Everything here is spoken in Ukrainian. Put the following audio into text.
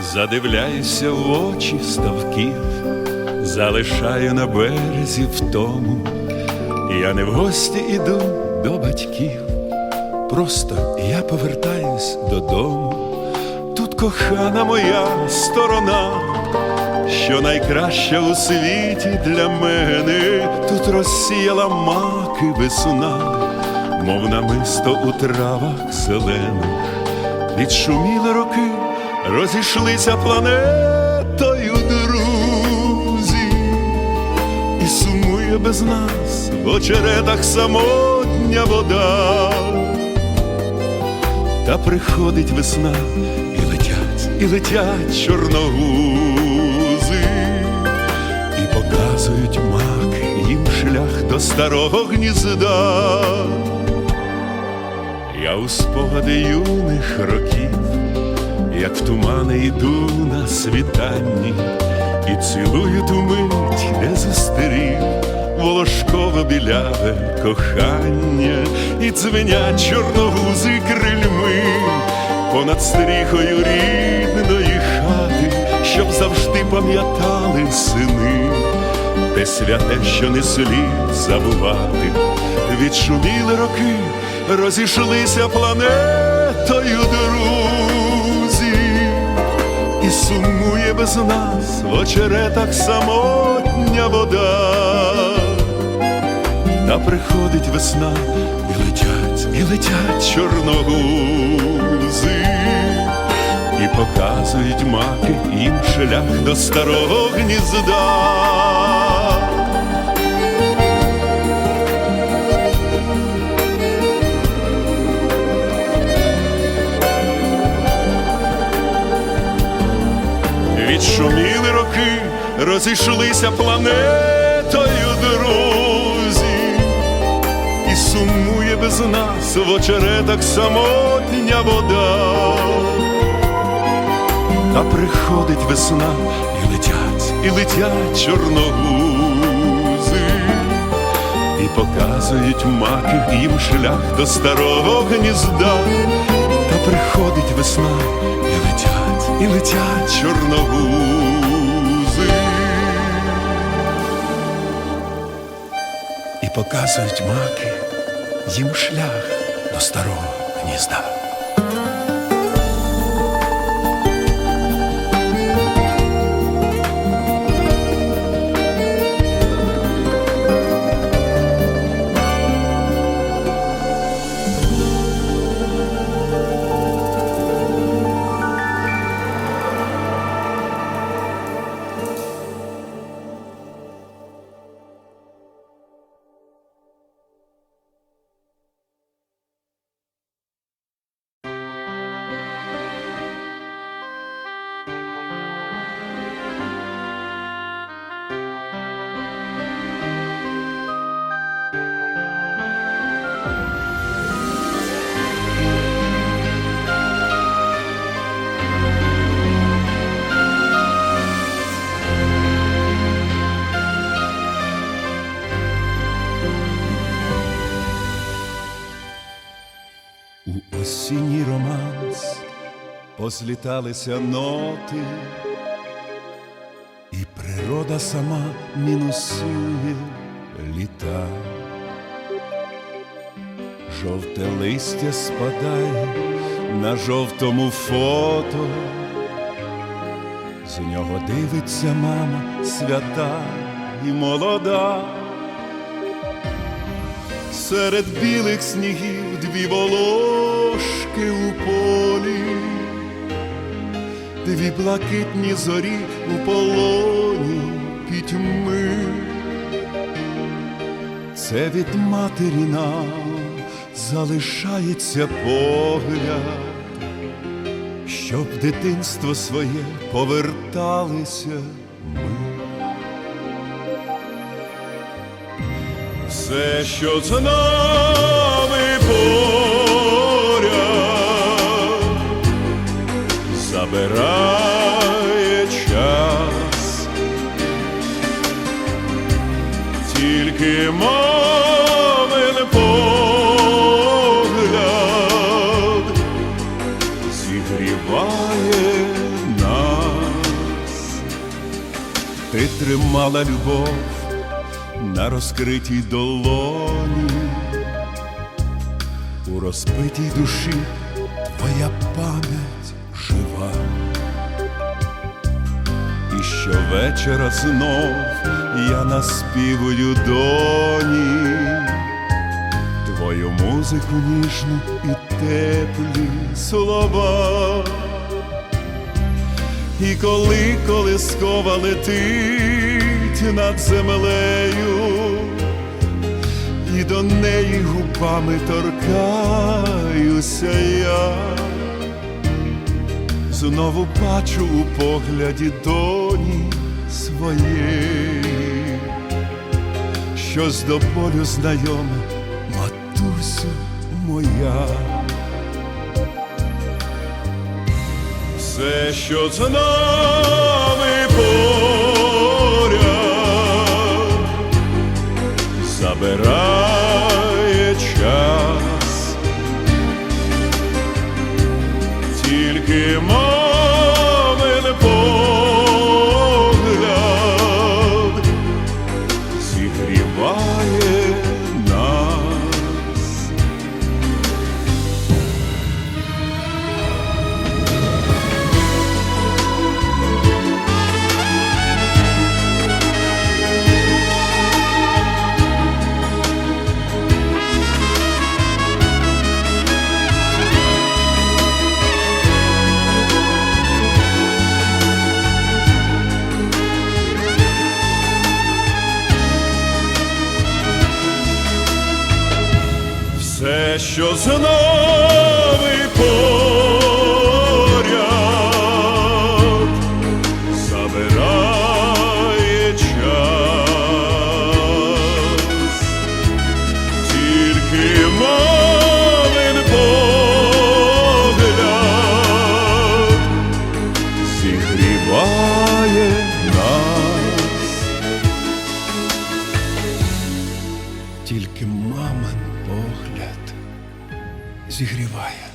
Задивляюся в очі ставків, залишаю на березі втому. Я не в гості іду до батьків, просто я повертаюсь додому. Тут кохана моя сторона, що найкраща у світі для мене, тут розсіяла маки весна, мов намисто у травах зелених, відшуміли роки, розійшлися планетою друзі, і сумує без нас в очеретах самотня вода. Та приходить весна, і летять, і летять чорногузи, і показують маки їм шлях до старого гнізда. Я у спогади юних років, як в тумани йду на світанні, і цілую ту мить, де зустрів волошково біляве кохання, і дзвенять чорногузи крильми понад стріхою рідної хати, щоб завжди пам'ятали сини, те святе, що не слід забувати, відшуміли роки, розійшлися планетою друзі, і сумує без нас в очеретах самотня вода. Та приходить весна, і летять, і летять чорногузи, і показують маки їм шлях до старого гнізда. Відшуміли роки, розійшлися планетою друзі, і сумує без нас в очеретах самотня вода. Та приходить весна, і летять, і летять чорногузи, і показують маки їм шлях до старого гнізда. Та приходить весна, і летять, чорногузи. І показують маки їм шлях до старого гнізда. Позліталися ноти, і природа сама мінусує літа. Жовте листя спадає на жовтому фото, з нього дивиться мама свята і молода. Серед білих снігів дві волошки у полі, дві блакитні зорі у полоні пітьми. Це від матері нам залишається погляд, щоб дитинство своє поверталися ми. Все, що з нами поряд, забирає час, тільки мамин погляд зігріває нас. ти тримала любов на розкритій долоні, у розбитій душі твоя пам'ять щовечора знов я наспівую доні Твою музику ніжну і теплі слова. І коли колискова летить над землею, і до неї губами торкаюся я, знову бачу у погляді доні своєї, щось до болю знайоме, матусю моя. Все, що з нами поряд, забирає що з нами поряд забирає час, тільки мамин погляд зігріває нас. зігріває.